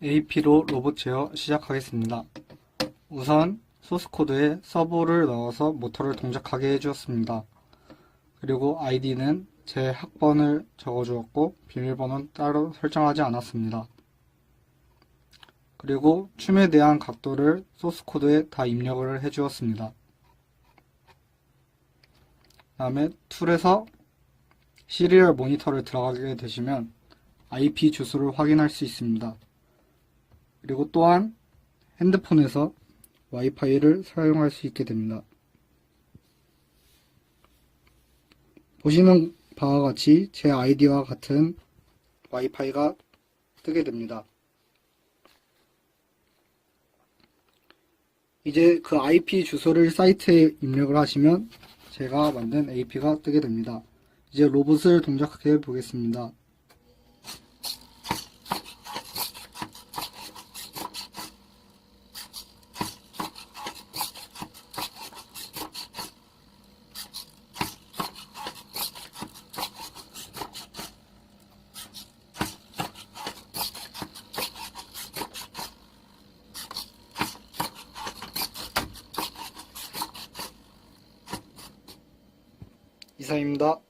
AP로 로봇 제어 시작하겠습니다. 우선 소스 코드에 서버를 넣어서 모터를 동작하게 해주었습니다. 그리고 아이디는 제 학번을 적어주었고 비밀번호는 따로 설정하지 않았습니다. 그리고 춤에 대한 각도를 소스 코드에 다 입력을 해주었습니다. 다음에 툴에서 시리얼 모니터를 들어가게 되시면 IP 주소를 확인할 수 있습니다. 그리고 또한 핸드폰에서 와이파이를 사용할 수 있게 됩니다. 보시는 바와 같이 제 아이디와 같은 와이파이가 뜨게 됩니다. 이제 그 IP 주소를 사이트에 입력을 하시면 제가 만든 AP가 뜨게 됩니다. 이제 로봇을 동작하게 보겠습니다. 이상입니다.